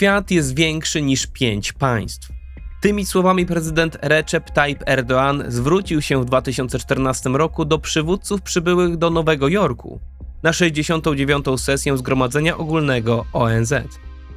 Świat jest większy niż pięć państw. Tymi słowami prezydent Recep Tayyip Erdoğan zwrócił się w 2014 roku do przywódców przybyłych do Nowego Jorku na 69. sesję Zgromadzenia Ogólnego ONZ.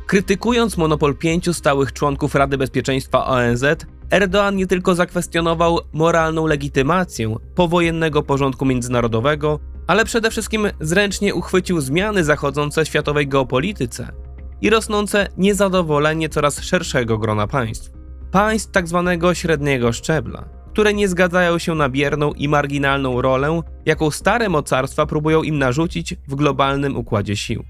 Krytykując monopol pięciu stałych członków Rady Bezpieczeństwa ONZ, Erdoğan nie tylko zakwestionował moralną legitymację powojennego porządku międzynarodowego, ale przede wszystkim zręcznie uchwycił zmiany zachodzące w światowej geopolityce i rosnące niezadowolenie coraz szerszego grona państw. Państw tzw. Tak średniego szczebla, które nie zgadzają się na bierną i marginalną rolę, jaką stare mocarstwa próbują im narzucić w globalnym układzie sił.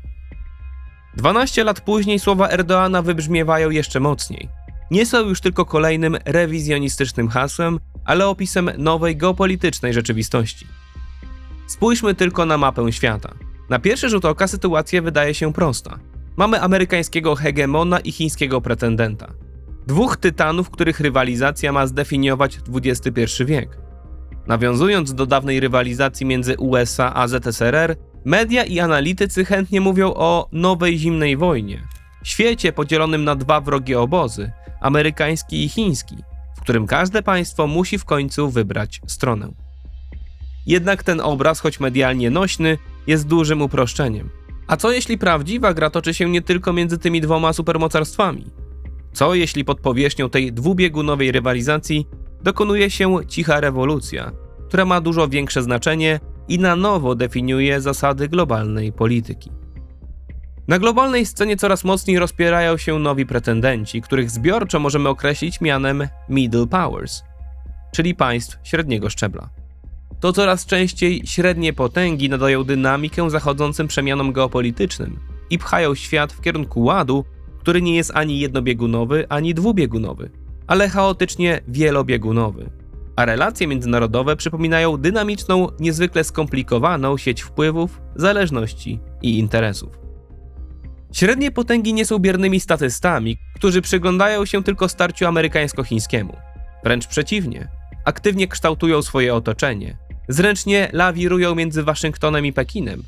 12 lat później słowa Erdoana wybrzmiewają jeszcze mocniej. Nie są już tylko kolejnym rewizjonistycznym hasłem, ale opisem nowej geopolitycznej rzeczywistości. Spójrzmy tylko na mapę świata. Na pierwszy rzut oka sytuacja wydaje się prosta. Mamy amerykańskiego hegemona i chińskiego pretendenta. Dwóch tytanów, których rywalizacja ma zdefiniować XXI wiek. Nawiązując do dawnej rywalizacji między USA a ZSRR, media i analitycy chętnie mówią o nowej zimnej wojnie. Świecie podzielonym na dwa wrogie obozy amerykański i chiński, w którym każde państwo musi w końcu wybrać stronę. Jednak ten obraz, choć medialnie nośny, jest dużym uproszczeniem. A co jeśli prawdziwa gra toczy się nie tylko między tymi dwoma supermocarstwami? Co jeśli pod powierzchnią tej dwubiegunowej rywalizacji dokonuje się cicha rewolucja, która ma dużo większe znaczenie i na nowo definiuje zasady globalnej polityki? Na globalnej scenie coraz mocniej rozpierają się nowi pretendenci, których zbiorczo możemy określić mianem middle powers, czyli państw średniego szczebla. To coraz częściej średnie potęgi nadają dynamikę zachodzącym przemianom geopolitycznym i pchają świat w kierunku ładu, który nie jest ani jednobiegunowy, ani dwubiegunowy, ale chaotycznie wielobiegunowy. A relacje międzynarodowe przypominają dynamiczną, niezwykle skomplikowaną sieć wpływów, zależności i interesów. Średnie potęgi nie są biernymi statystami, którzy przyglądają się tylko starciu amerykańsko-chińskiemu. Wręcz przeciwnie, aktywnie kształtują swoje otoczenie, zręcznie lawirują między Waszyngtonem i Pekinem,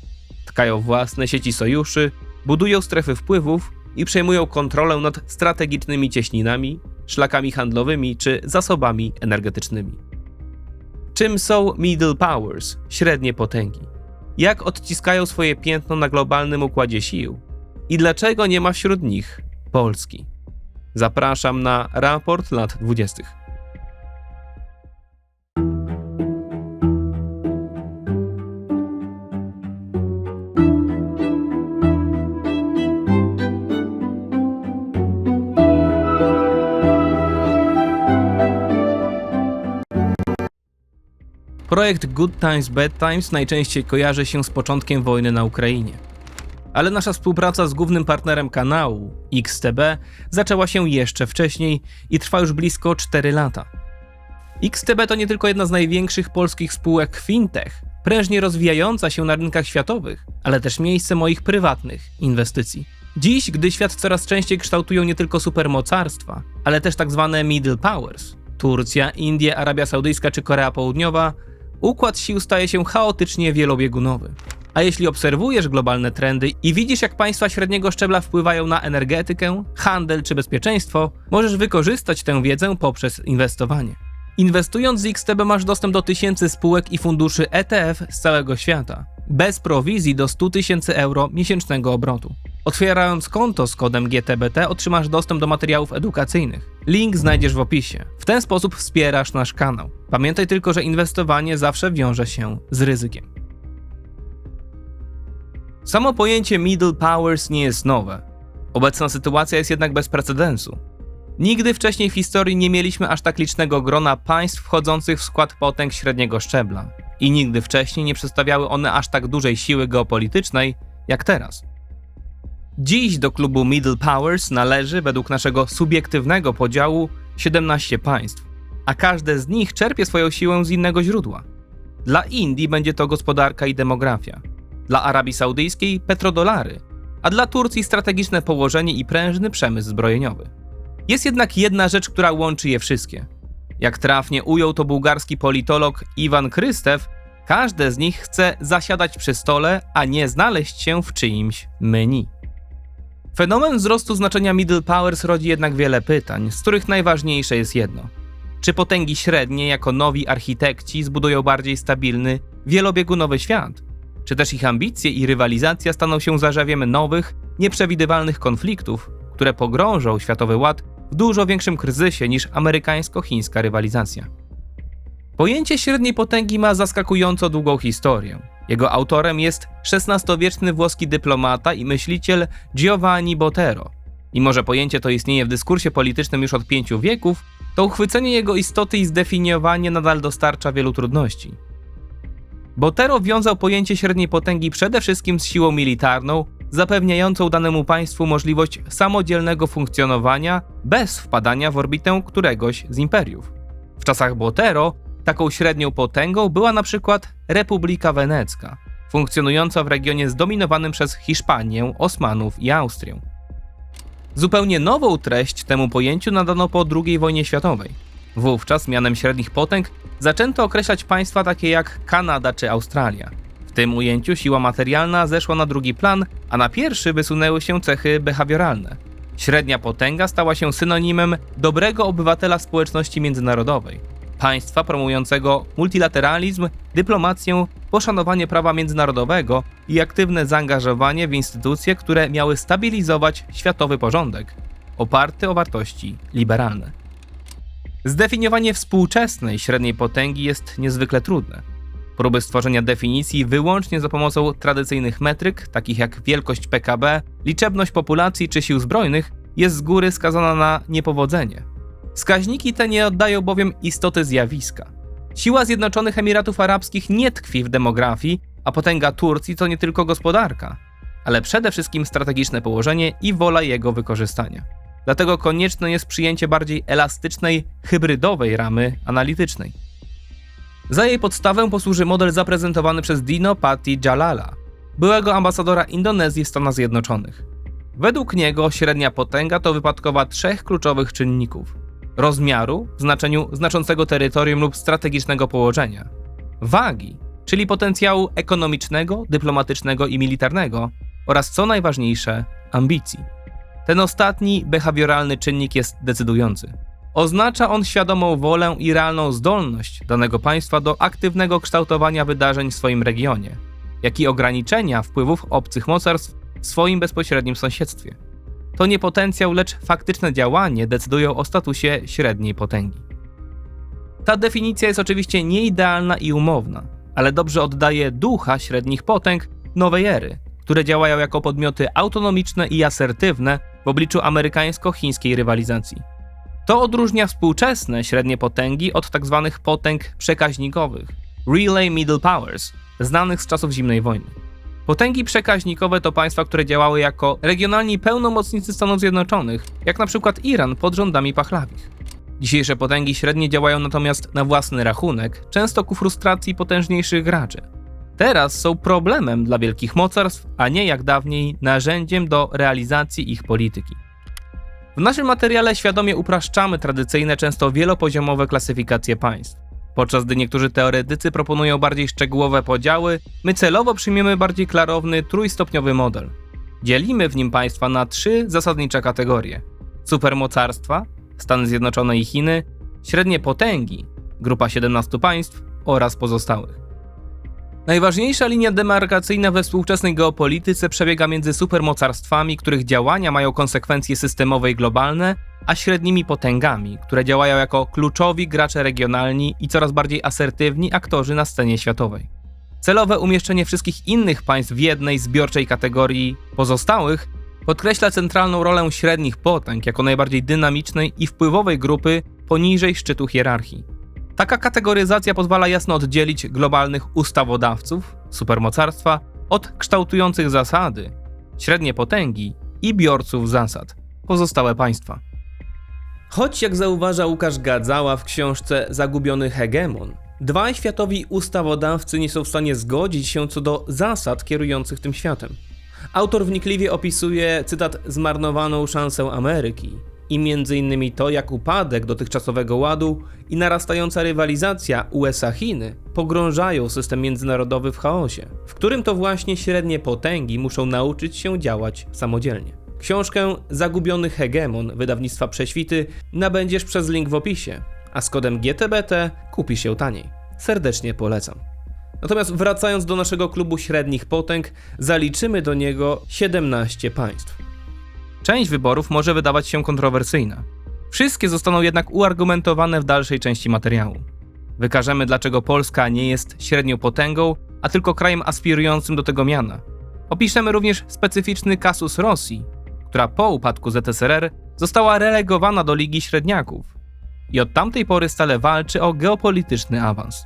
tkają własne sieci sojuszy, budują strefy wpływów i przejmują kontrolę nad strategicznymi cieśninami, szlakami handlowymi czy zasobami energetycznymi. Czym są middle powers, średnie potęgi? Jak odciskają swoje piętno na globalnym układzie sił? I dlaczego nie ma wśród nich Polski? Zapraszam na raport lat 20. Projekt Good Times Bad Times najczęściej kojarzy się z początkiem wojny na Ukrainie. Ale nasza współpraca z głównym partnerem kanału, XTB, zaczęła się jeszcze wcześniej i trwa już blisko 4 lata. XTB to nie tylko jedna z największych polskich spółek fintech, prężnie rozwijająca się na rynkach światowych, ale też miejsce moich prywatnych inwestycji. Dziś, gdy świat coraz częściej kształtują nie tylko supermocarstwa, ale też tak zwane middle powers Turcja, Indie, Arabia Saudyjska czy Korea Południowa układ sił staje się chaotycznie wielobiegunowy. A jeśli obserwujesz globalne trendy i widzisz, jak państwa średniego szczebla wpływają na energetykę, handel czy bezpieczeństwo, możesz wykorzystać tę wiedzę poprzez inwestowanie. Inwestując z XTB masz dostęp do tysięcy spółek i funduszy ETF z całego świata, bez prowizji do 100 tysięcy euro miesięcznego obrotu. Otwierając konto z kodem GTBT otrzymasz dostęp do materiałów edukacyjnych. Link znajdziesz w opisie. W ten sposób wspierasz nasz kanał. Pamiętaj tylko, że inwestowanie zawsze wiąże się z ryzykiem. Samo pojęcie middle powers nie jest nowe. Obecna sytuacja jest jednak bez precedensu. Nigdy wcześniej w historii nie mieliśmy aż tak licznego grona państw wchodzących w skład potęg średniego szczebla. I nigdy wcześniej nie przedstawiały one aż tak dużej siły geopolitycznej jak teraz. Dziś do klubu Middle Powers należy, według naszego subiektywnego podziału, 17 państw, a każde z nich czerpie swoją siłę z innego źródła. Dla Indii będzie to gospodarka i demografia, dla Arabii Saudyjskiej petrodolary, a dla Turcji strategiczne położenie i prężny przemysł zbrojeniowy. Jest jednak jedna rzecz, która łączy je wszystkie. Jak trafnie ujął to bułgarski politolog Iwan Krystew, każde z nich chce zasiadać przy stole, a nie znaleźć się w czyimś menu. Fenomen wzrostu znaczenia middle powers rodzi jednak wiele pytań, z których najważniejsze jest jedno. Czy potęgi średnie jako nowi architekci zbudują bardziej stabilny, wielobiegunowy świat? Czy też ich ambicje i rywalizacja staną się zarzewiem nowych, nieprzewidywalnych konfliktów, które pogrążą światowy ład w dużo większym kryzysie niż amerykańsko-chińska rywalizacja? Pojęcie średniej potęgi ma zaskakująco długą historię. Jego autorem jest XVI-wieczny włoski dyplomata i myśliciel Giovanni Botero. Mimo, że pojęcie to istnieje w dyskursie politycznym już od pięciu wieków, to uchwycenie jego istoty i zdefiniowanie nadal dostarcza wielu trudności. Botero wiązał pojęcie średniej potęgi przede wszystkim z siłą militarną, zapewniającą danemu państwu możliwość samodzielnego funkcjonowania bez wpadania w orbitę któregoś z imperiów. W czasach Botero taką średnią potęgą była na przykład Republika Wenecka, funkcjonująca w regionie zdominowanym przez Hiszpanię, Osmanów i Austrię. Zupełnie nową treść temu pojęciu nadano po II wojnie światowej. Wówczas mianem średnich potęg zaczęto określać państwa takie jak Kanada czy Australia. Tym ujęciu siła materialna zeszła na drugi plan, a na pierwszy wysunęły się cechy behawioralne. Średnia potęga stała się synonimem dobrego obywatela społeczności międzynarodowej, państwa promującego multilateralizm, dyplomację, poszanowanie prawa międzynarodowego i aktywne zaangażowanie w instytucje, które miały stabilizować światowy porządek, oparty o wartości liberalne. Zdefiniowanie współczesnej średniej potęgi jest niezwykle trudne. Próby stworzenia definicji wyłącznie za pomocą tradycyjnych metryk, takich jak wielkość PKB, liczebność populacji czy sił zbrojnych, jest z góry skazana na niepowodzenie. Wskaźniki te nie oddają bowiem istoty zjawiska. Siła Zjednoczonych Emiratów Arabskich nie tkwi w demografii, a potęga Turcji to nie tylko gospodarka, ale przede wszystkim strategiczne położenie i wola jego wykorzystania. Dlatego konieczne jest przyjęcie bardziej elastycznej, hybrydowej ramy analitycznej. Za jej podstawę posłuży model zaprezentowany przez Dino Patti Jalala, byłego ambasadora Indonezji w Stanach Zjednoczonych. Według niego średnia potęga to wypadkowa trzech kluczowych czynników: rozmiaru w znaczeniu znaczącego terytorium lub strategicznego położenia, wagi, czyli potencjału ekonomicznego, dyplomatycznego i militarnego, oraz co najważniejsze, ambicji. Ten ostatni, behawioralny czynnik jest decydujący. Oznacza on świadomą wolę i realną zdolność danego państwa do aktywnego kształtowania wydarzeń w swoim regionie, jak i ograniczenia wpływów obcych mocarstw w swoim bezpośrednim sąsiedztwie. To nie potencjał, lecz faktyczne działanie decydują o statusie średniej potęgi. Ta definicja jest oczywiście nieidealna i umowna, ale dobrze oddaje ducha średnich potęg nowej ery, które działają jako podmioty autonomiczne i asertywne w obliczu amerykańsko-chińskiej rywalizacji. To odróżnia współczesne średnie potęgi od tzw. Tak potęg przekaźnikowych, Relay Middle Powers, znanych z czasów zimnej wojny. Potęgi przekaźnikowe to państwa, które działały jako regionalni pełnomocnicy Stanów Zjednoczonych, jak na przykład Iran pod rządami Pachlawich. Dzisiejsze potęgi średnie działają natomiast na własny rachunek, często ku frustracji potężniejszych graczy. Teraz są problemem dla wielkich mocarstw, a nie jak dawniej narzędziem do realizacji ich polityki. W naszym materiale świadomie upraszczamy tradycyjne, często wielopoziomowe klasyfikacje państw. Podczas gdy niektórzy teoretycy proponują bardziej szczegółowe podziały, my celowo przyjmiemy bardziej klarowny, trójstopniowy model. Dzielimy w nim państwa na trzy zasadnicze kategorie: supermocarstwa, Stany Zjednoczone i Chiny, średnie potęgi, grupa 17 państw oraz pozostałych. Najważniejsza linia demarkacyjna we współczesnej geopolityce przebiega między supermocarstwami, których działania mają konsekwencje systemowe i globalne, a średnimi potęgami, które działają jako kluczowi gracze regionalni i coraz bardziej asertywni aktorzy na scenie światowej. Celowe umieszczenie wszystkich innych państw w jednej zbiorczej kategorii pozostałych podkreśla centralną rolę średnich potęg jako najbardziej dynamicznej i wpływowej grupy poniżej szczytu hierarchii. Taka kategoryzacja pozwala jasno oddzielić globalnych ustawodawców, supermocarstwa, od kształtujących zasady, średnie potęgi i biorców zasad, pozostałe państwa. Choć jak zauważa Łukasz Gadzała w książce Zagubiony hegemon, dwaj światowi ustawodawcy nie są w stanie zgodzić się co do zasad kierujących tym światem. Autor wnikliwie opisuje, cytat, zmarnowaną szansę Ameryki i innymi to, jak upadek dotychczasowego ładu i narastająca rywalizacja USA-Chiny pogrążają system międzynarodowy w chaosie, w którym to właśnie średnie potęgi muszą nauczyć się działać samodzielnie. Książkę Zagubiony Hegemon wydawnictwa Prześwity nabędziesz przez link w opisie, a z kodem GTBT kupisz ją taniej. Serdecznie polecam. Natomiast wracając do naszego klubu średnich potęg, zaliczymy do niego 17 państw. Część wyborów może wydawać się kontrowersyjna. Wszystkie zostaną jednak uargumentowane w dalszej części materiału. Wykażemy, dlaczego Polska nie jest średnią potęgą, a tylko krajem aspirującym do tego miana. Opiszemy również specyficzny kasus Rosji, która po upadku ZSRR została relegowana do Ligi Średniaków i od tamtej pory stale walczy o geopolityczny awans.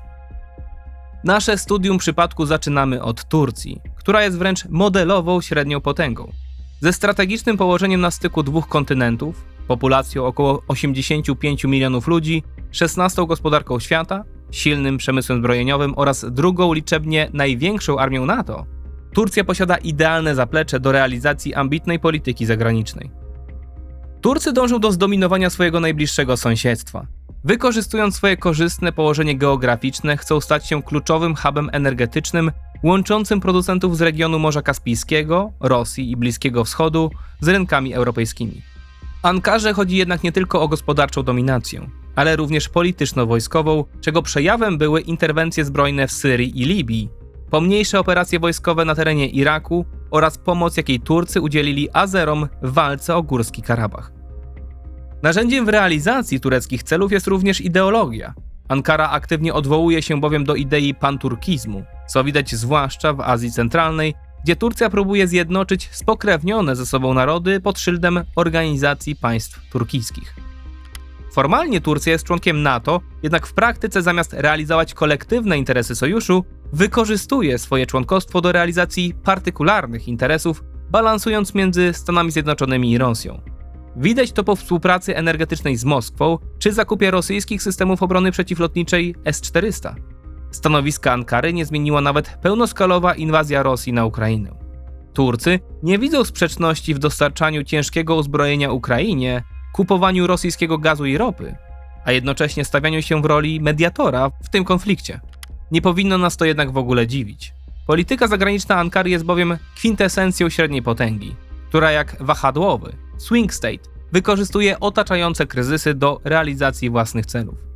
Nasze studium przypadku zaczynamy od Turcji, która jest wręcz modelową średnią potęgą. Ze strategicznym położeniem na styku dwóch kontynentów, populacją około 85 milionów ludzi, 16 gospodarką świata, silnym przemysłem zbrojeniowym oraz drugą liczebnie największą armią NATO, Turcja posiada idealne zaplecze do realizacji ambitnej polityki zagranicznej. Turcy dążą do zdominowania swojego najbliższego sąsiedztwa. Wykorzystując swoje korzystne położenie geograficzne, chcą stać się kluczowym hubem energetycznym łączącym producentów z regionu Morza Kaspijskiego, Rosji i Bliskiego Wschodu z rynkami europejskimi. Ankarze chodzi jednak nie tylko o gospodarczą dominację, ale również polityczno-wojskową, czego przejawem były interwencje zbrojne w Syrii i Libii, pomniejsze operacje wojskowe na terenie Iraku oraz pomoc, jakiej Turcy udzielili Azerom w walce o Górski Karabach. Narzędziem w realizacji tureckich celów jest również ideologia. Ankara aktywnie odwołuje się bowiem do idei panturkizmu, co widać zwłaszcza w Azji Centralnej, gdzie Turcja próbuje zjednoczyć spokrewnione ze sobą narody pod szyldem Organizacji Państw Turkijskich. Formalnie Turcja jest członkiem NATO, jednak w praktyce zamiast realizować kolektywne interesy sojuszu, wykorzystuje swoje członkostwo do realizacji partykularnych interesów, balansując między Stanami Zjednoczonymi i Rosją. Widać to po współpracy energetycznej z Moskwą czy zakupie rosyjskich systemów obrony przeciwlotniczej S-400. Stanowiska Ankary nie zmieniła nawet pełnoskalowa inwazja Rosji na Ukrainę. Turcy nie widzą sprzeczności w dostarczaniu ciężkiego uzbrojenia Ukrainie, kupowaniu rosyjskiego gazu i ropy, a jednocześnie stawianiu się w roli mediatora w tym konflikcie. Nie powinno nas to jednak w ogóle dziwić. Polityka zagraniczna Ankary jest bowiem kwintesencją średniej potęgi, która jak wahadłowy, swing state, wykorzystuje otaczające kryzysy do realizacji własnych celów.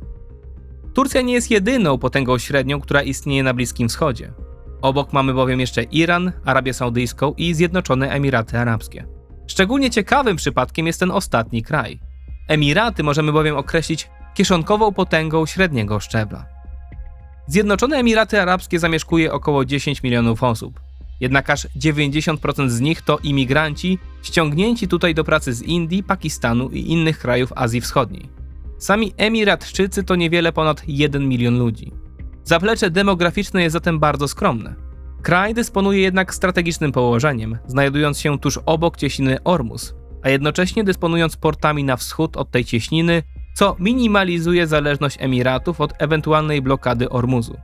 Turcja nie jest jedyną potęgą średnią, która istnieje na Bliskim Wschodzie. Obok mamy bowiem jeszcze Iran, Arabię Saudyjską i Zjednoczone Emiraty Arabskie. Szczególnie ciekawym przypadkiem jest ten ostatni kraj. Emiraty możemy bowiem określić kieszonkową potęgą średniego szczebla. Zjednoczone Emiraty Arabskie zamieszkuje około 10 milionów osób. Jednak aż 90% z nich to imigranci ściągnięci tutaj do pracy z Indii, Pakistanu i innych krajów Azji Wschodniej. Sami Emiratczycy to niewiele ponad 1 milion ludzi. Zaplecze demograficzne jest zatem bardzo skromne. Kraj dysponuje jednak strategicznym położeniem, znajdując się tuż obok cieśniny Ormus, a jednocześnie dysponując portami na wschód od tej cieśniny, co minimalizuje zależność Emiratów od ewentualnej blokady Ormuzu.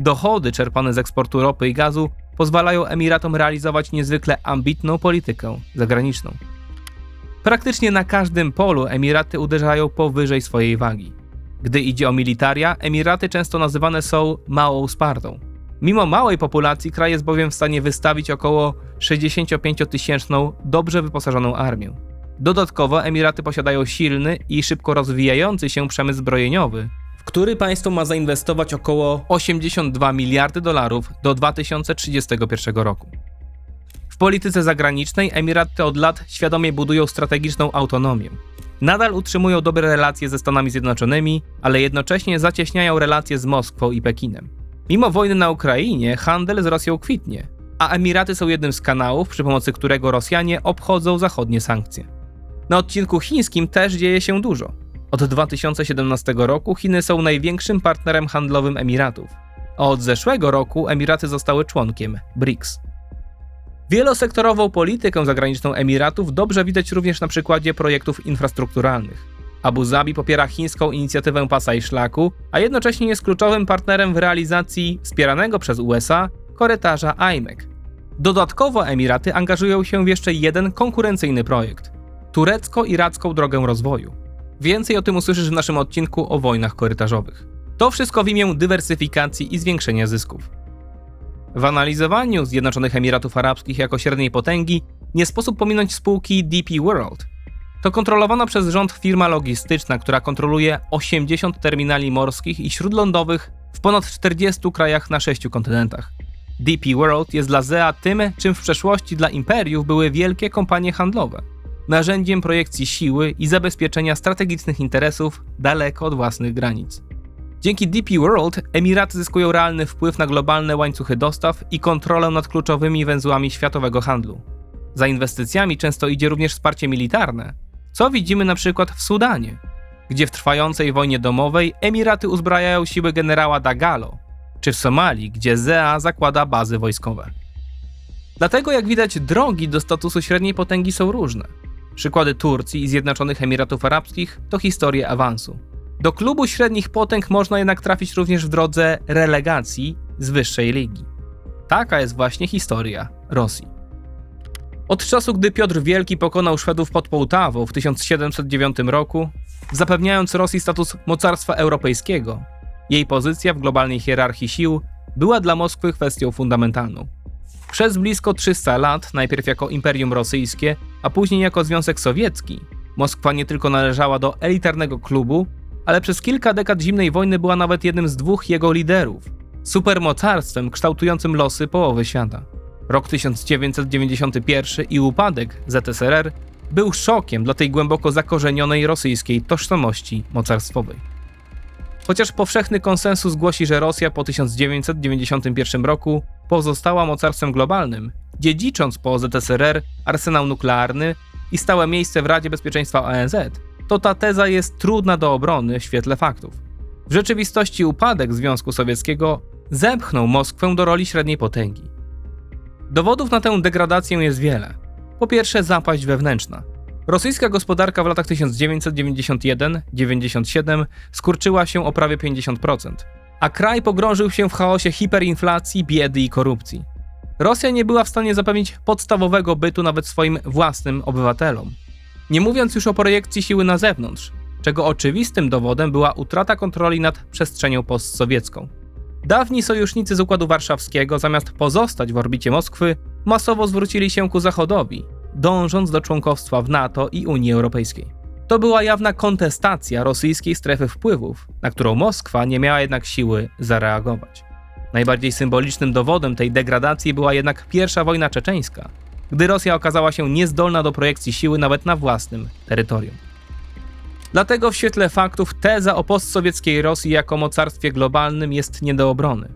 Dochody czerpane z eksportu ropy i gazu pozwalają Emiratom realizować niezwykle ambitną politykę zagraniczną. Praktycznie na każdym polu Emiraty uderzają powyżej swojej wagi. Gdy idzie o militaria, Emiraty często nazywane są małą Spartą. Mimo małej populacji, kraj jest bowiem w stanie wystawić około 65-tysięczną, dobrze wyposażoną armię. Dodatkowo Emiraty posiadają silny i szybko rozwijający się przemysł zbrojeniowy, w który państwo ma zainwestować około 82 miliardy dolarów do 2031 roku. Polityce zagranicznej Emiraty od lat świadomie budują strategiczną autonomię. Nadal utrzymują dobre relacje ze Stanami Zjednoczonymi, ale jednocześnie zacieśniają relacje z Moskwą i Pekinem. Mimo wojny na Ukrainie, handel z Rosją kwitnie, a Emiraty są jednym z kanałów, przy pomocy którego Rosjanie obchodzą zachodnie sankcje. Na odcinku chińskim też dzieje się dużo. Od 2017 roku Chiny są największym partnerem handlowym Emiratów, a od zeszłego roku Emiraty zostały członkiem BRICS. Wielosektorową politykę zagraniczną Emiratów dobrze widać również na przykładzie projektów infrastrukturalnych. Abu Zabi popiera chińską inicjatywę pasa i szlaku, a jednocześnie jest kluczowym partnerem w realizacji wspieranego przez USA korytarza IMEC. Dodatkowo Emiraty angażują się w jeszcze jeden konkurencyjny projekt turecko-iracką drogę rozwoju. Więcej o tym usłyszysz w naszym odcinku o wojnach korytarzowych. To wszystko w imię dywersyfikacji i zwiększenia zysków. W analizowaniu Zjednoczonych Emiratów Arabskich jako średniej potęgi Nie sposób pominąć spółki DP World. To kontrolowana przez rząd firma logistyczna, która kontroluje 80 terminali morskich i śródlądowych w ponad 40 krajach na 6 kontynentach. DP World jest dla ZEA tym, czym w przeszłości dla imperiów były wielkie kompanie handlowe. Narzędziem projekcji siły i zabezpieczenia strategicznych interesów daleko od własnych granic. Dzięki DP World Emiraty zyskują realny wpływ na globalne łańcuchy dostaw i kontrolę nad kluczowymi węzłami światowego handlu. Za inwestycjami często idzie również wsparcie militarne, co widzimy na przykład w Sudanie, gdzie w trwającej wojnie domowej Emiraty uzbrajają siły generała Dagalo, czy w Somalii, gdzie ZEA zakłada bazy wojskowe. Dlatego, jak widać, drogi do statusu średniej potęgi są różne. Przykłady Turcji i Zjednoczonych Emiratów Arabskich to historie awansu. Do klubu średnich potęg można jednak trafić również w drodze relegacji z wyższej ligi. Taka jest właśnie historia Rosji. Od czasu, gdy Piotr Wielki pokonał Szwedów pod Połtawą w 1709 roku, zapewniając Rosji status mocarstwa europejskiego, jej pozycja w globalnej hierarchii sił była dla Moskwy kwestią fundamentalną. Przez blisko 300 lat, najpierw jako Imperium Rosyjskie, a później jako Związek Sowiecki, Moskwa nie tylko należała do elitarnego klubu, ale przez kilka dekad zimnej wojny była nawet jednym z dwóch jego liderów supermocarstwem kształtującym losy połowy świata. Rok 1991 i upadek ZSRR był szokiem dla tej głęboko zakorzenionej rosyjskiej tożsamości mocarstwowej. Chociaż powszechny konsensus głosi, że Rosja po 1991 roku pozostała mocarstwem globalnym, dziedzicząc po ZSRR arsenał nuklearny i stałe miejsce w Radzie Bezpieczeństwa ONZ, to ta teza jest trudna do obrony w świetle faktów. W rzeczywistości upadek Związku Sowieckiego zepchnął Moskwę do roli średniej potęgi. Dowodów na tę degradację jest wiele. Po pierwsze, zapaść wewnętrzna. Rosyjska gospodarka w latach 1991-97 skurczyła się o prawie 50%, a kraj pogrążył się w chaosie hiperinflacji, biedy i korupcji. Rosja nie była w stanie zapewnić podstawowego bytu nawet swoim własnym obywatelom. Nie mówiąc już o projekcji siły na zewnątrz, czego oczywistym dowodem była utrata kontroli nad przestrzenią postsowiecką. Dawni sojusznicy z Układu Warszawskiego, zamiast pozostać w orbicie Moskwy, masowo zwrócili się ku Zachodowi, dążąc do członkostwa w NATO i Unii Europejskiej. To była jawna kontestacja rosyjskiej strefy wpływów, na którą Moskwa nie miała jednak siły zareagować. Najbardziej symbolicznym dowodem tej degradacji była jednak pierwsza wojna czeczeńska, gdy Rosja okazała się niezdolna do projekcji siły nawet na własnym terytorium. Dlatego w świetle faktów teza o postsowieckiej Rosji jako mocarstwie globalnym jest nie do obrony.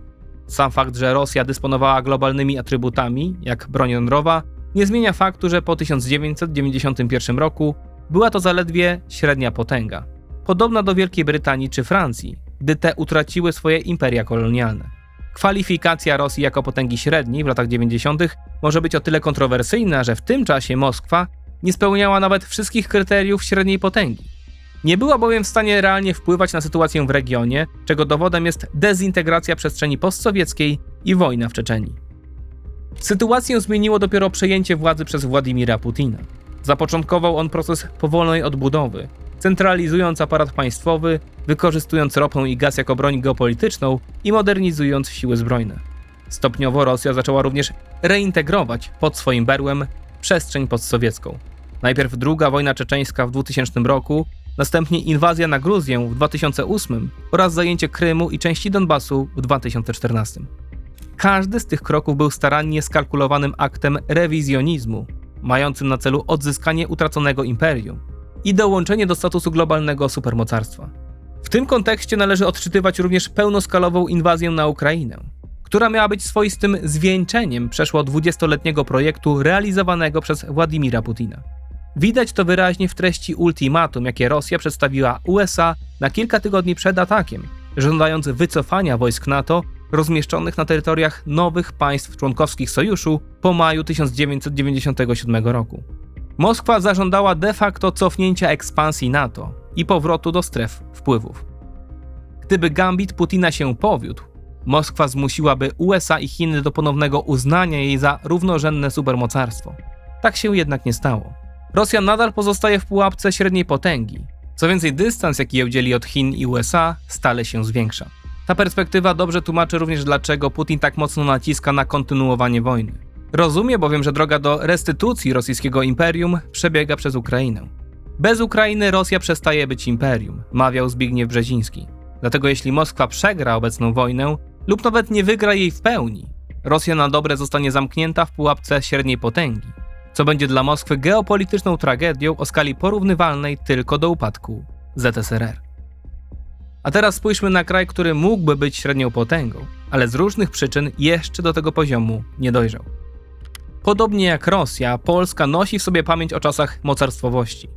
Sam fakt, że Rosja dysponowała globalnymi atrybutami, jak broń jądrowa, nie zmienia faktu, że po 1991 roku była to zaledwie średnia potęga, podobna do Wielkiej Brytanii czy Francji, gdy te utraciły swoje imperia kolonialne. Kwalifikacja Rosji jako potęgi średniej w latach 90. może być o tyle kontrowersyjna, że w tym czasie Moskwa nie spełniała nawet wszystkich kryteriów średniej potęgi. Nie była bowiem w stanie realnie wpływać na sytuację w regionie, czego dowodem jest dezintegracja przestrzeni postsowieckiej i wojna w Czeczenii. Sytuację zmieniło dopiero przejęcie władzy przez Władimira Putina. Zapoczątkował on proces powolnej odbudowy, centralizując aparat państwowy, wykorzystując ropę i gaz jako broń geopolityczną i modernizując siły zbrojne. Stopniowo Rosja zaczęła również reintegrować pod swoim berłem przestrzeń postsowiecką. Najpierw II wojna czeczeńska w 2000 roku, następnie inwazja na Gruzję w 2008 oraz zajęcie Krymu i części Donbasu w 2014. Każdy z tych kroków był starannie skalkulowanym aktem rewizjonizmu, mającym na celu odzyskanie utraconego imperium i dołączenie do statusu globalnego supermocarstwa. W tym kontekście należy odczytywać również pełnoskalową inwazję na Ukrainę, która miała być swoistym zwieńczeniem przeszło 20-letniego projektu realizowanego przez Władimira Putina. Widać to wyraźnie w treści ultimatum, jakie Rosja przedstawiła USA na kilka tygodni przed atakiem, żądając wycofania wojsk NATO rozmieszczonych na terytoriach nowych państw członkowskich sojuszu po maju 1997 roku. Moskwa zażądała de facto cofnięcia ekspansji NATO i powrotu do stref wpływów. Gdyby gambit Putina się powiódł, Moskwa zmusiłaby USA i Chiny do ponownego uznania jej za równorzędne supermocarstwo. Tak się jednak nie stało. Rosja nadal pozostaje w pułapce średniej potęgi. Co więcej, dystans, jaki ją dzieli od Chin i USA, stale się zwiększa. Ta perspektywa dobrze tłumaczy również, dlaczego Putin tak mocno naciska na kontynuowanie wojny. Rozumie bowiem, że droga do restytucji rosyjskiego imperium przebiega przez Ukrainę. Bez Ukrainy Rosja przestaje być imperium, mawiał Zbigniew Brzeziński. Dlatego jeśli Moskwa przegra obecną wojnę lub nawet nie wygra jej w pełni, Rosja na dobre zostanie zamknięta w pułapce średniej potęgi, co będzie dla Moskwy geopolityczną tragedią o skali porównywalnej tylko do upadku ZSRR. A teraz spójrzmy na kraj, który mógłby być średnią potęgą, ale z różnych przyczyn jeszcze do tego poziomu nie dojrzał. Podobnie jak Rosja, Polska nosi w sobie pamięć o czasach mocarstwowości.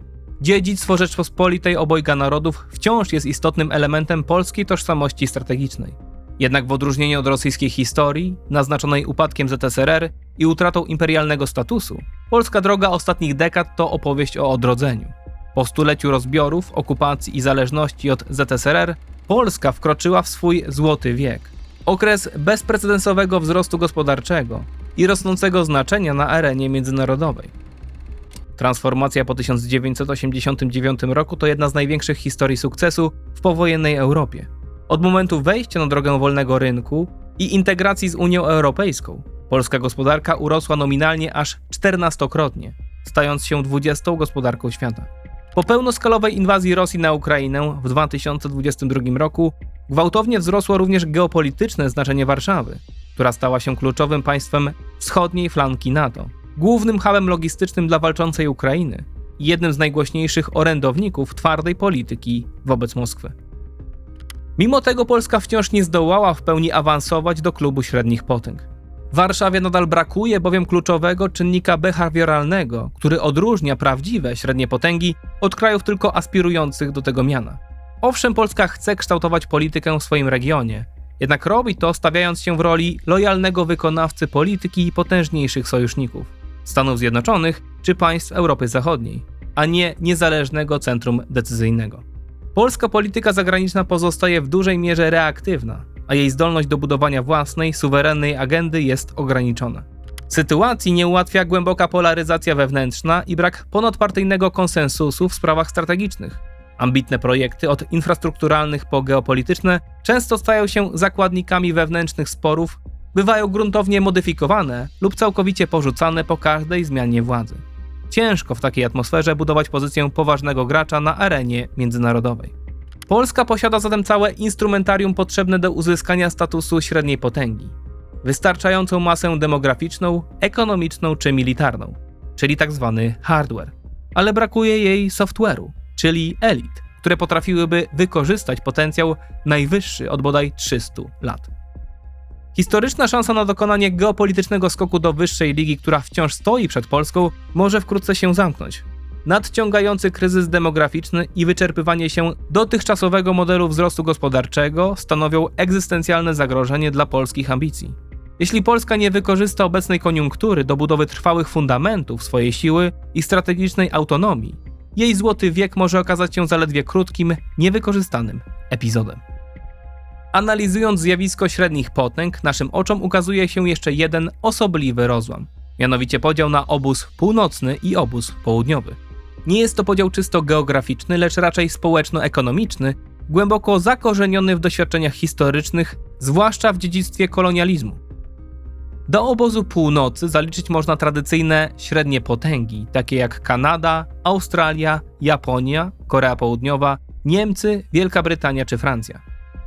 Dziedzictwo Rzeczpospolitej obojga narodów wciąż jest istotnym elementem polskiej tożsamości strategicznej. Jednak w odróżnieniu od rosyjskiej historii, naznaczonej upadkiem ZSRR i utratą imperialnego statusu, polska droga ostatnich dekad to opowieść o odrodzeniu. Po stuleciu rozbiorów, okupacji i zależności od ZSRR, Polska wkroczyła w swój złoty wiek. Okres bezprecedensowego wzrostu gospodarczego i rosnącego znaczenia na arenie międzynarodowej. Transformacja po 1989 roku to jedna z największych historii sukcesu w powojennej Europie. Od momentu wejścia na drogę wolnego rynku i integracji z Unią Europejską, polska gospodarka urosła nominalnie aż 14-krotnie, stając się 20 gospodarką świata. Po pełnoskalowej inwazji Rosji na Ukrainę w 2022 roku gwałtownie wzrosło również geopolityczne znaczenie Warszawy, która stała się kluczowym państwem wschodniej flanki NATO, głównym hubem logistycznym dla walczącej Ukrainy i jednym z najgłośniejszych orędowników twardej polityki wobec Moskwy. Mimo tego Polska wciąż nie zdołała w pełni awansować do klubu średnich potęg. W Warszawie nadal brakuje bowiem kluczowego czynnika behawioralnego, który odróżnia prawdziwe średnie potęgi od krajów tylko aspirujących do tego miana. Owszem, Polska chce kształtować politykę w swoim regionie, jednak robi to stawiając się w roli lojalnego wykonawcy polityki potężniejszych sojuszników Stanów Zjednoczonych czy państw Europy Zachodniej, a nie niezależnego centrum decyzyjnego. Polska polityka zagraniczna pozostaje w dużej mierze reaktywna, a jej zdolność do budowania własnej, suwerennej agendy jest ograniczona. Sytuacji nie ułatwia głęboka polaryzacja wewnętrzna i brak ponadpartyjnego konsensusu w sprawach strategicznych. Ambitne projekty, od infrastrukturalnych po geopolityczne, często stają się zakładnikami wewnętrznych sporów, bywają gruntownie modyfikowane lub całkowicie porzucane po każdej zmianie władzy. Ciężko w takiej atmosferze budować pozycję poważnego gracza na arenie międzynarodowej. Polska posiada zatem całe instrumentarium potrzebne do uzyskania statusu średniej potęgi. Wystarczającą masę demograficzną, ekonomiczną czy militarną, czyli tzw. Tak hardware. Ale brakuje jej software'u, czyli elit, które potrafiłyby wykorzystać potencjał najwyższy od bodaj 300 lat. Historyczna szansa na dokonanie geopolitycznego skoku do wyższej ligi, która wciąż stoi przed Polską, może wkrótce się zamknąć. Nadciągający kryzys demograficzny i wyczerpywanie się dotychczasowego modelu wzrostu gospodarczego stanowią egzystencjalne zagrożenie dla polskich ambicji. Jeśli Polska nie wykorzysta obecnej koniunktury do budowy trwałych fundamentów swojej siły i strategicznej autonomii, jej złoty wiek może okazać się zaledwie krótkim, niewykorzystanym epizodem. Analizując zjawisko średnich potęg, naszym oczom ukazuje się jeszcze jeden osobliwy rozłam, mianowicie podział na obóz północny i obóz południowy. Nie jest to podział czysto geograficzny, lecz raczej społeczno-ekonomiczny, głęboko zakorzeniony w doświadczeniach historycznych, zwłaszcza w dziedzictwie kolonializmu. Do obozu północy zaliczyć można tradycyjne średnie potęgi, takie jak Kanada, Australia, Japonia, Korea Południowa, Niemcy, Wielka Brytania czy Francja.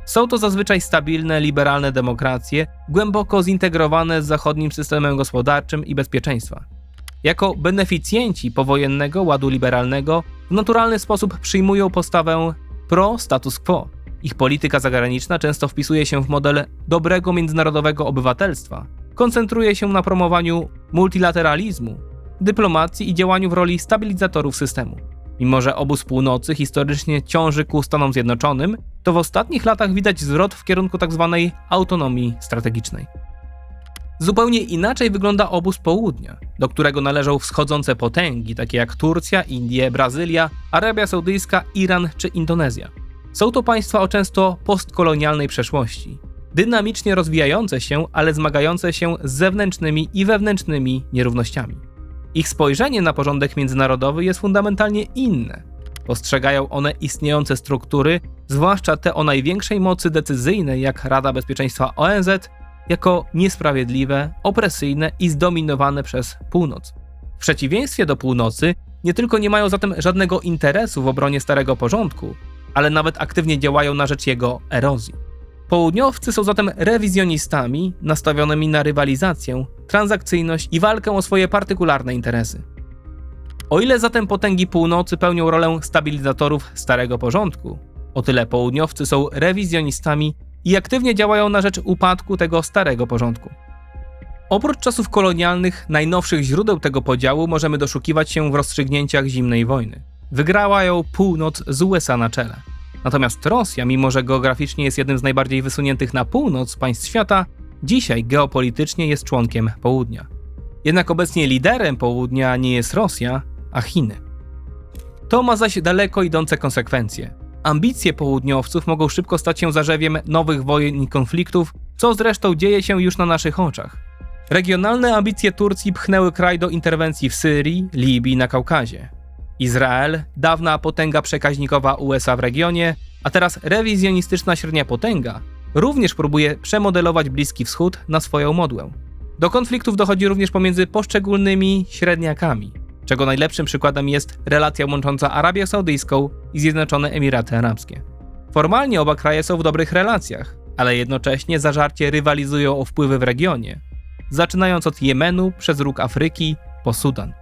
Są to zazwyczaj stabilne, liberalne demokracje, głęboko zintegrowane z zachodnim systemem gospodarczym i bezpieczeństwa. Jako beneficjenci powojennego ładu liberalnego w naturalny sposób przyjmują postawę pro-status quo. Ich polityka zagraniczna często wpisuje się w model dobrego międzynarodowego obywatelstwa, koncentruje się na promowaniu multilateralizmu, dyplomacji i działaniu w roli stabilizatorów systemu. Mimo, że obóz północy historycznie ciąży ku Stanom Zjednoczonym, to w ostatnich latach widać zwrot w kierunku tzw. Tak autonomii strategicznej. Zupełnie inaczej wygląda obóz południa, do którego należą wschodzące potęgi, takie jak Turcja, Indie, Brazylia, Arabia Saudyjska, Iran czy Indonezja. Są to państwa o często postkolonialnej przeszłości, dynamicznie rozwijające się, ale zmagające się z zewnętrznymi i wewnętrznymi nierównościami. Ich spojrzenie na porządek międzynarodowy jest fundamentalnie inne. Postrzegają one istniejące struktury, zwłaszcza te o największej mocy decyzyjnej jak Rada Bezpieczeństwa ONZ, jako niesprawiedliwe, opresyjne i zdominowane przez północ. W przeciwieństwie do północy, nie tylko nie mają zatem żadnego interesu w obronie starego porządku, ale nawet aktywnie działają na rzecz jego erozji. Południowcy są zatem rewizjonistami nastawionymi na rywalizację, transakcyjność i walkę o swoje partykularne interesy. O ile zatem potęgi północy pełnią rolę stabilizatorów starego porządku, o tyle południowcy są rewizjonistami i aktywnie działają na rzecz upadku tego starego porządku. Oprócz czasów kolonialnych, najnowszych źródeł tego podziału możemy doszukiwać się w rozstrzygnięciach zimnej wojny. Wygrała ją północ z USA na czele. Natomiast Rosja, mimo że geograficznie jest jednym z najbardziej wysuniętych na północ państw świata, dzisiaj geopolitycznie jest członkiem południa. Jednak obecnie liderem południa nie jest Rosja, a Chiny. To ma zaś daleko idące konsekwencje. Ambicje południowców mogą szybko stać się zarzewiem nowych wojen i konfliktów, co zresztą dzieje się już na naszych oczach. Regionalne ambicje Turcji pchnęły kraj do interwencji w Syrii, Libii na Kaukazie. Izrael, dawna potęga przekaźnikowa USA w regionie, a teraz rewizjonistyczna średnia potęga, również próbuje przemodelować Bliski Wschód na swoją modłę. Do konfliktów dochodzi również pomiędzy poszczególnymi średniakami, czego najlepszym przykładem jest relacja łącząca Arabię Saudyjską i Zjednoczone Emiraty Arabskie. Formalnie oba kraje są w dobrych relacjach, ale jednocześnie zażarcie rywalizują o wpływy w regionie, zaczynając od Jemenu przez róg Afryki po Sudan.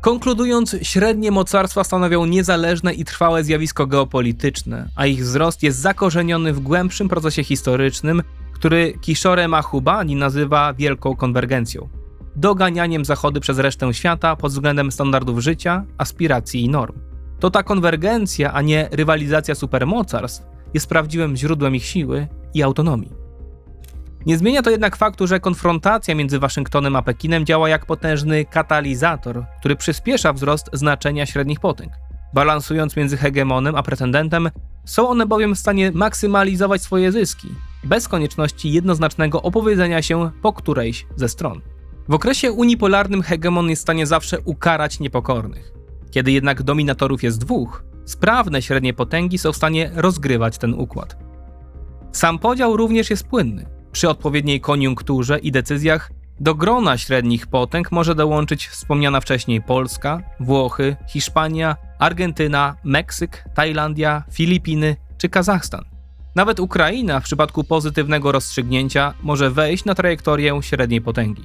Konkludując, średnie mocarstwa stanowią niezależne i trwałe zjawisko geopolityczne, a ich wzrost jest zakorzeniony w głębszym procesie historycznym, który Kishore Mahubani nazywa wielką konwergencją. Doganianiem Zachody przez resztę świata pod względem standardów życia, aspiracji i norm. To ta konwergencja, a nie rywalizacja supermocarstw, jest prawdziwym źródłem ich siły i autonomii. Nie zmienia to jednak faktu, że konfrontacja między Waszyngtonem a Pekinem działa jak potężny katalizator, który przyspiesza wzrost znaczenia średnich potęg. Balansując między hegemonem a pretendentem, są one bowiem w stanie maksymalizować swoje zyski, bez konieczności jednoznacznego opowiedzenia się po którejś ze stron. W okresie unipolarnym hegemon jest w stanie zawsze ukarać niepokornych. Kiedy jednak dominatorów jest dwóch, sprawne średnie potęgi są w stanie rozgrywać ten układ. Sam podział również jest płynny. Przy odpowiedniej koniunkturze i decyzjach do grona średnich potęg może dołączyć wspomniana wcześniej Polska, Włochy, Hiszpania, Argentyna, Meksyk, Tajlandia, Filipiny czy Kazachstan. Nawet Ukraina w przypadku pozytywnego rozstrzygnięcia może wejść na trajektorię średniej potęgi.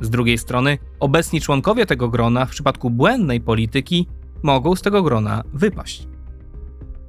Z drugiej strony, obecni członkowie tego grona w przypadku błędnej polityki mogą z tego grona wypaść.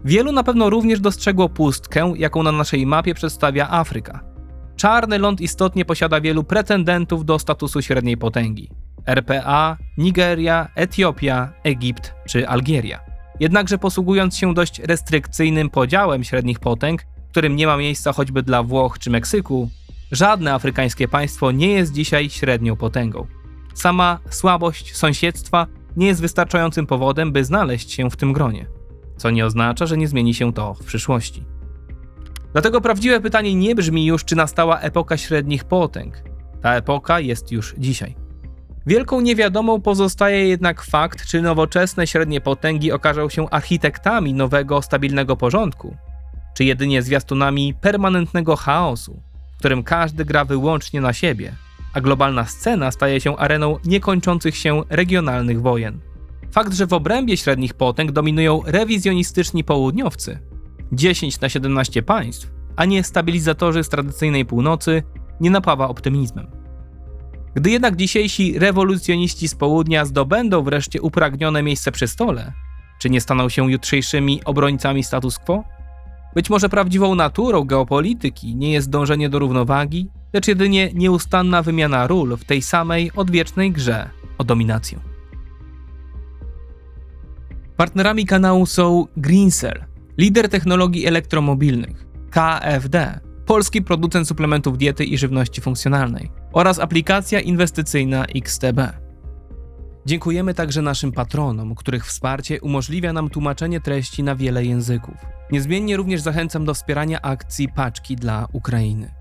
Wielu na pewno również dostrzegło pustkę, jaką na naszej mapie przedstawia Afryka. Czarny ląd istotnie posiada wielu pretendentów do statusu średniej potęgi: RPA, Nigeria, Etiopia, Egipt czy Algieria. Jednakże posługując się dość restrykcyjnym podziałem średnich potęg, którym nie ma miejsca choćby dla Włoch czy Meksyku, żadne afrykańskie państwo nie jest dzisiaj średnią potęgą. Sama słabość sąsiedztwa nie jest wystarczającym powodem, by znaleźć się w tym gronie, co nie oznacza, że nie zmieni się to w przyszłości. Dlatego prawdziwe pytanie nie brzmi już, czy nastała epoka średnich potęg. Ta epoka jest już dzisiaj. Wielką niewiadomą pozostaje jednak fakt, czy nowoczesne średnie potęgi okażą się architektami nowego, stabilnego porządku, czy jedynie zwiastunami permanentnego chaosu, w którym każdy gra wyłącznie na siebie, a globalna scena staje się areną niekończących się regionalnych wojen. Fakt, że w obrębie średnich potęg dominują rewizjonistyczni południowcy, 10 na 17 państw, a nie stabilizatorzy z tradycyjnej północy, nie napawa optymizmem. Gdy jednak dzisiejsi rewolucjoniści z południa zdobędą wreszcie upragnione miejsce przy stole, czy nie staną się jutrzejszymi obrońcami status quo? Być może prawdziwą naturą geopolityki nie jest dążenie do równowagi, lecz jedynie nieustanna wymiana ról w tej samej odwiecznej grze o dominację. Partnerami kanału są Greencell, lider technologii elektromobilnych, KFD, polski producent suplementów diety i żywności funkcjonalnej oraz aplikacja inwestycyjna XTB. Dziękujemy także naszym patronom, których wsparcie umożliwia nam tłumaczenie treści na wiele języków. Niezmiennie również zachęcam do wspierania akcji Paczki dla Ukrainy.